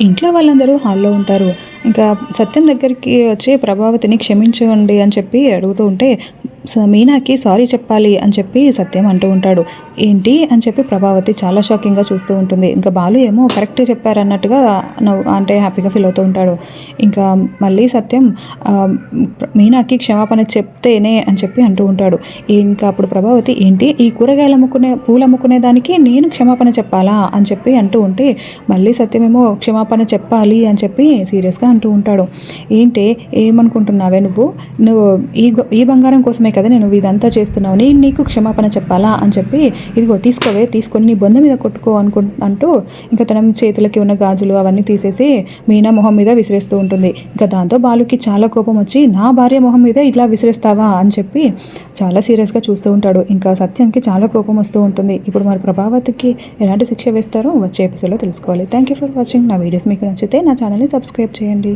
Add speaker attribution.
Speaker 1: ఇంట్లో వాళ్ళందరూ హాల్లో ఉంటారు. ఇంకా సత్యం దగ్గరికి వచ్చి ప్రభావతిని క్షమించండి అని చెప్పి అడుగుతూ ఉంటే సో మీనాకి సారీ చెప్పాలి అని చెప్పి సత్యం అంటూ ఉంటాడు. ఏంటి అని చెప్పి ప్రభావతి చాలా షాకింగ్గా చూస్తూ ఉంటుంది. ఇంకా బాలు ఏమో కరెక్టే చెప్పారన్నట్టుగా నవ్వు అంటే హ్యాపీగా ఫీల్ అవుతూ ఉంటాడు. ఇంకా మళ్ళీ సత్యం మీనాకి క్షమాపణ చెప్తేనే అని చెప్పి అంటూ ఉంటాడు. ఇంకా అప్పుడు ప్రభావతి ఏంటి ఈ కూరగాయలు అమ్ముకునే పూలు అమ్ముకునే దానికి నేను క్షమాపణ చెప్పాలా అని చెప్పి అంటూ ఉంటే మళ్ళీ సత్యమేమో క్షమాపణ చెప్పాలి అని చెప్పి సీరియస్గా అంటూ ఉంటాడు. ఏంటి ఏమనుకుంటున్నావే నువ్వు? నువ్వు ఈ ఈ బంగారం కోసమే కదా నేను ఇదంతా చేస్తున్నావు. నేను నీకు క్షమాపణ చెప్పాలా అని చెప్పి ఇదిగో తీసుకోవే తీసుకొని నీ బొంద మీద కొట్టుకో అనుకు అంటూ ఇంకా తన చేతులకి ఉన్న గాజులు అవన్నీ తీసేసి మీనా మొహం మీద విసిరేస్తూ ఉంటుంది. ఇంకా దాంతో బాలుకి చాలా కోపం వచ్చి నా భార్య మొహం మీద ఇట్లా విసిరేస్తావా అని చెప్పి చాలా సీరియస్గా చూస్తూ ఉంటాడు. ఇంకా సత్యంకి చాలా కోపం వస్తూ ఉంటుంది. ఇప్పుడు మరి ప్రభావతికి ఎలాంటి శిక్ష వేస్తారో వచ్చే ఎపిసోడ్లో తెలుసుకోవాలి. థ్యాంక్ యూ ఫర్ వాచింగ్ నా వీడియోస్ మీకు నచ్చితే నా ఛానల్ని సబ్స్క్రైబ్ చేయండి.